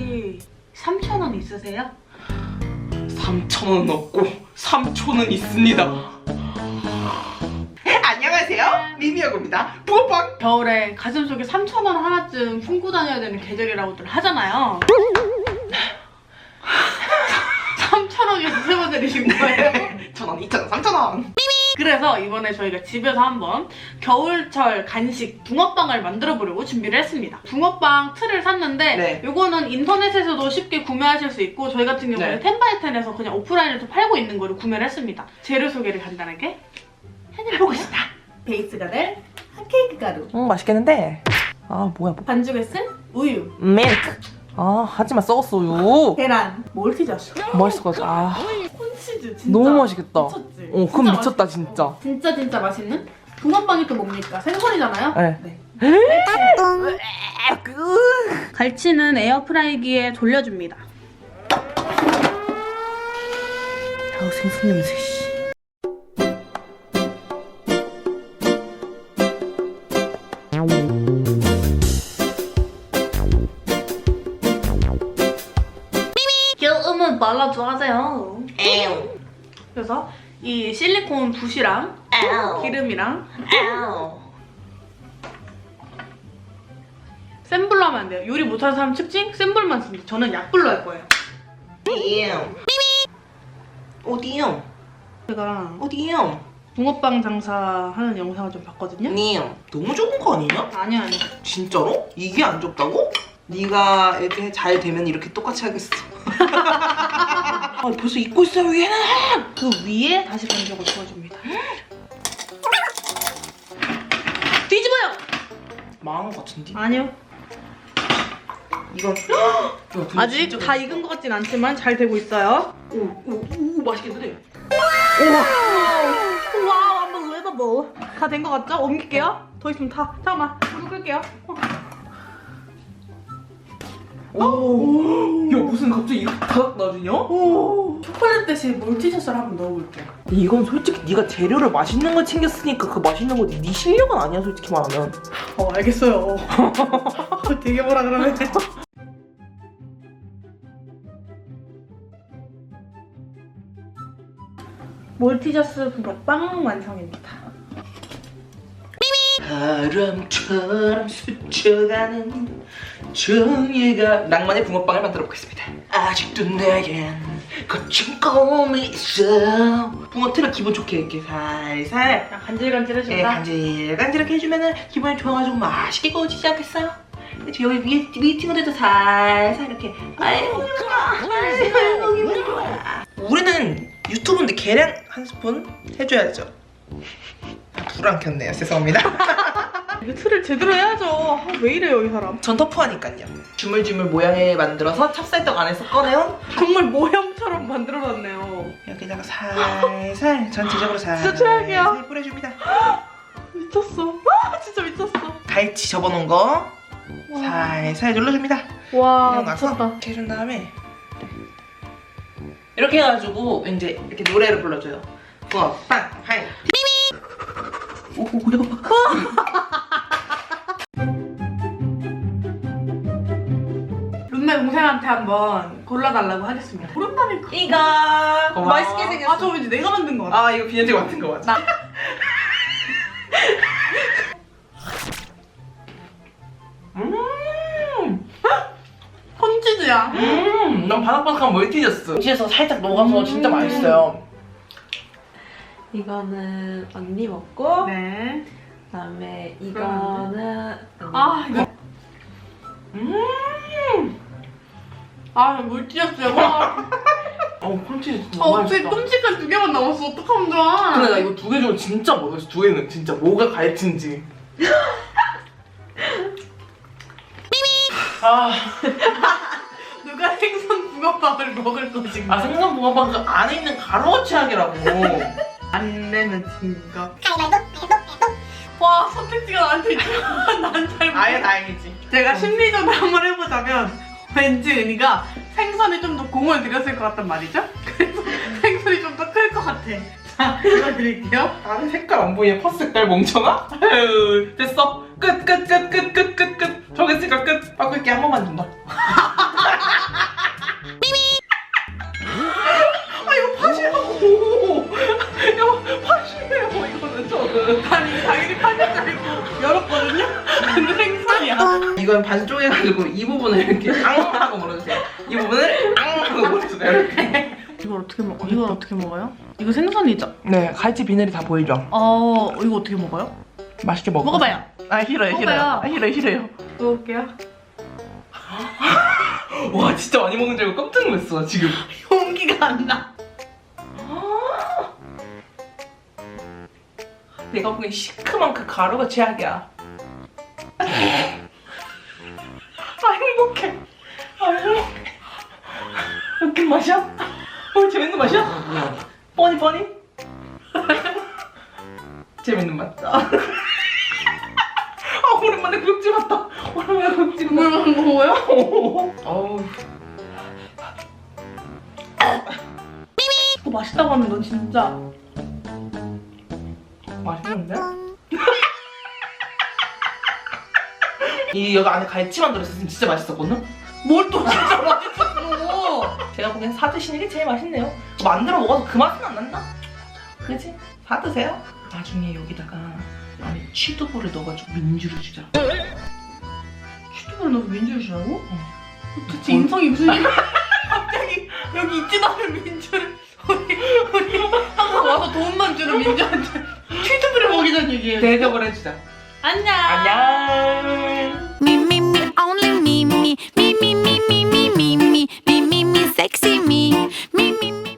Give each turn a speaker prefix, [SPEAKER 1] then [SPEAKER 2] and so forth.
[SPEAKER 1] 혹시 3,000원 있으세요?
[SPEAKER 2] 3천원은 없고 3초는 있습니다. 안녕하세요. 미미여고입니다. 붕어빵.
[SPEAKER 1] 겨울에 가슴 속에 3,000원 하나쯤 품고 다녀야 되는 계절이라고들 하잖아요. 3,000원이 세워드리신 거예요?
[SPEAKER 2] 천원, 이천원, 삼천원.
[SPEAKER 1] 그래서 이번에 저희가 집에서 한번 겨울철 간식 붕어빵을 만들어 보려고 준비를 했습니다. 붕어빵 틀을 샀는데
[SPEAKER 2] 네.
[SPEAKER 1] 이거는 인터넷에서도 쉽게 구매하실 수 있고 저희 같은 경우는
[SPEAKER 2] 네.
[SPEAKER 1] 텐바이텐에서 그냥 오프라인에서 팔고 있는 거를 구매를 했습니다. 재료 소개를 간단하게 해드려보겠습니다. 베이스가 될 핫케이크 가루,
[SPEAKER 2] 음, 맛있겠는데. 아, 뭐야, 뭐.
[SPEAKER 1] 반죽에 쓴 우유,
[SPEAKER 2] 밀크. 아, 하지마 썩었어요.
[SPEAKER 1] 계란, 몰티저스,
[SPEAKER 2] 맛있어가지고. 아,
[SPEAKER 1] 콘 치즈 진짜
[SPEAKER 2] 너무 맛있겠다.
[SPEAKER 1] 미쳤지?
[SPEAKER 2] 어, 그럼 미쳤다,
[SPEAKER 1] 맛있-
[SPEAKER 2] 진짜.
[SPEAKER 1] 진짜 진짜 맛있는 붕어빵이 또 뭡니까? 생선이잖아요?
[SPEAKER 2] 네.
[SPEAKER 1] 갈치는 에어프라이기에 돌려줍니다.
[SPEAKER 2] 아우, 생선 냄새, 씨.
[SPEAKER 1] 조금은 말라줘 하세요. 그래서 이 실리콘 붓이랑 기름이랑 센 불로 하면 안 돼요. 요리 못하는 사람 특징 센 불만 씁니다. 저는 약불로 할 거예요.
[SPEAKER 2] 어디요?
[SPEAKER 1] 제가
[SPEAKER 2] 어디요?
[SPEAKER 1] 붕어빵 장사하는 영상을 좀 봤거든요.
[SPEAKER 2] 니요. 너무 좋은 거 아니냐?
[SPEAKER 1] 아니요 아니요.
[SPEAKER 2] 진짜로? 이게 안 좁다고? 네가 이렇게 잘 되면 이렇게 똑같이 하겠어. 아, 벌써 입고 있어요, 얘는.
[SPEAKER 1] 그 위에 다시 반죽을 부어줍니다. 뒤집어요.
[SPEAKER 2] 망한 것 같은데?
[SPEAKER 1] 아니요.
[SPEAKER 2] 이건
[SPEAKER 1] 아직 다 익은 것 같진 않지만 잘 되고 있어요.
[SPEAKER 2] 오, 오, 오, 맛있겠는데?
[SPEAKER 1] 와, unbelievable. 다 된 것 같죠? 옮길게요. 더 있으면 다. 잠깐만, 불 끌게요. 어.
[SPEAKER 2] 오, 야 무슨 갑자기 이렇게 다 나주냐?
[SPEAKER 1] 오, 초콜릿 대신 몰티저스를 한번 넣어볼게요.
[SPEAKER 2] 이건 솔직히 네가 재료를 맛있는 걸 챙겼으니까 그 맛있는 거지. 네 실력은 아니야, 솔직히 말하면.
[SPEAKER 1] 어, 알겠어요. 되게 뭐라 그러네. 몰티저스 붕어빵 완성입니다.
[SPEAKER 2] 바람처럼 스쳐가는 정예가 낭만의 붕어빵을 만들어 보겠습니다. 아직도 내겐 거친 꿈이 있어. 붕어 틀을 기분 좋게 이렇게 살살
[SPEAKER 1] 그냥 간질간질
[SPEAKER 2] 예,
[SPEAKER 1] 해준다.
[SPEAKER 2] 간질간질하게 해주면은 기분이 좋아가지고 맛있게 구워지지 않겠어요? 그치, 여기 위에 미팅으로도 살살 이렇게 아이고 좋아 아이고 기분 좋아 우리는 유튜브인데 계량 한 스푼 해줘야죠 아, 불안 켰네요 죄송합니다
[SPEAKER 1] 이거 틀을 제대로 해야죠. 아, 왜 이래요, 이 사람.
[SPEAKER 2] 전 터프하니까요 주물주물 모양을 만들어서 찹쌀떡 안에서 꺼내온
[SPEAKER 1] 정말 모형처럼 만들어놨네요.
[SPEAKER 2] 여기다가 살살 전체적으로 살살
[SPEAKER 1] 최악이야.
[SPEAKER 2] 뿌려줍니다
[SPEAKER 1] 미쳤어. 아, 진짜 미쳤어.
[SPEAKER 2] 갈치 접어놓은 거
[SPEAKER 1] 와,
[SPEAKER 2] 살살 눌러줍니다
[SPEAKER 1] 와
[SPEAKER 2] 나서
[SPEAKER 1] 미쳤다.
[SPEAKER 2] 이렇게 해준 다음에 이렇게 해가지고 이제 이렇게 노래를 불러줘요. 붕어 빵 하이 오 뭐야?
[SPEAKER 1] 룸메 동생한테 한번 골라달라고 하겠습니다. 고른다니까.
[SPEAKER 2] 이거 맛있게 생겼어.
[SPEAKER 1] 아, 저 왠지 내가 만든 거 같아.
[SPEAKER 2] 아 이거 비엔트 같은 거 맞아?
[SPEAKER 1] 나-
[SPEAKER 2] 음. 음, 난 바삭바삭한 멀티졌어. 치에서 살짝 녹아서 진짜
[SPEAKER 1] 음.
[SPEAKER 2] 맛있어요.
[SPEAKER 3] 이거는 언니 먹고
[SPEAKER 1] 네.
[SPEAKER 3] 그다음에 이거는
[SPEAKER 1] 아, 이거.
[SPEAKER 2] 음,
[SPEAKER 1] 아, 물티였어요. 와.
[SPEAKER 2] 어 콘치 진짜
[SPEAKER 1] 아, 어떻게
[SPEAKER 2] 맛있다.
[SPEAKER 1] 끔찍한 두 개만 남았어. 어떡하면 좋아.
[SPEAKER 2] 근데 나 이거 두 개 중에 진짜 먹었어. 두 개는 진짜 뭐가 갈치인지. 아.
[SPEAKER 1] 누가 생선 붕어빵을 먹을 것인가?
[SPEAKER 2] 아 생선 붕어빵 그 안에 있는 가루가 최악이라고
[SPEAKER 1] 안 내면 진가. 와, 선택지가 나한테 있지만 난잘
[SPEAKER 2] 아예 다행이지
[SPEAKER 1] 제가 심리전을 한번 해보자면 왠지 은이가 생선에 좀 더 공을 들였을 것 같단 말이죠. 그래서 생선이 좀 더 클 것 같아. 자, 읽어드릴게요.
[SPEAKER 2] 다른 색깔 안 보이네 퍼스깔 멍청아? 에휴, 됐어. 끝, 끝, 끝, 끝, 끝, 끝, 끝. 정했으니까 끝. 바꿀게 한 번만 준다.
[SPEAKER 1] 아, 이거 파시라고. 이거 파시래요, 이거는 저는.
[SPEAKER 2] 이건 반쪽 해가지고 이 부분을 이렇게 앙 하고 물어주세요. 이 부분을 앙 하고 물어주세요. 이렇게.
[SPEAKER 1] 이걸 어떻게 먹어? 이걸 어떻게 먹어요? 이거 생선이죠?
[SPEAKER 2] 네, 갈치 비늘이 다 보이죠?
[SPEAKER 1] 어 이거 어떻게 먹어요?
[SPEAKER 2] 맛있게 먹어.
[SPEAKER 1] 먹어봐요
[SPEAKER 2] 아 싫어요, 싫어요.
[SPEAKER 1] 먹어봐요.
[SPEAKER 2] 아, 싫어요, 싫어요.
[SPEAKER 1] 먹을게요
[SPEAKER 2] 와 진짜 많이 먹는 줄 알고 깜짝 놀랐어 지금.
[SPEAKER 1] 용기가 안 나
[SPEAKER 2] 내가 보기엔 시큼한 그 가루가 최악이야. 행복해. 아 행복해. 웃긴 맛이야? 어 재밌는 맛이야? 뻔히 뻔히? 재밌는 맛. 아 오랜만에 구역질 봤다. 오랜만에 구역질.
[SPEAKER 1] 물만 먹어요?
[SPEAKER 2] 어우
[SPEAKER 1] 이거 맛있다고 하면 너 진짜
[SPEAKER 2] 맛있는데? 이 여기 안에 갈치만 들어있었으면 진짜 맛있었거든?
[SPEAKER 1] 뭘 또 진짜 맛있어
[SPEAKER 2] 제가 보기엔 사 드시는 게 제일 맛있네요. 만들어 먹어도 그 맛은 안 난다? 그지? 사 드세요. 나중에 여기다가 안에 취두부를 넣어가지고 민주를 주자.
[SPEAKER 1] 슈트볼 넣어서 민주를 주라고?
[SPEAKER 2] 응.
[SPEAKER 1] 도대체 인성이 무슨 일이야? 갑자기 여기 있지도 않은 민주를 우리 우리 항상 와서 돈만 주는 민주한테 슈트볼을 먹이자는 얘기예요
[SPEAKER 2] 대접을 해주자.
[SPEAKER 1] 안녕
[SPEAKER 2] 안녕.
[SPEAKER 4] Me, me, me, only me, me,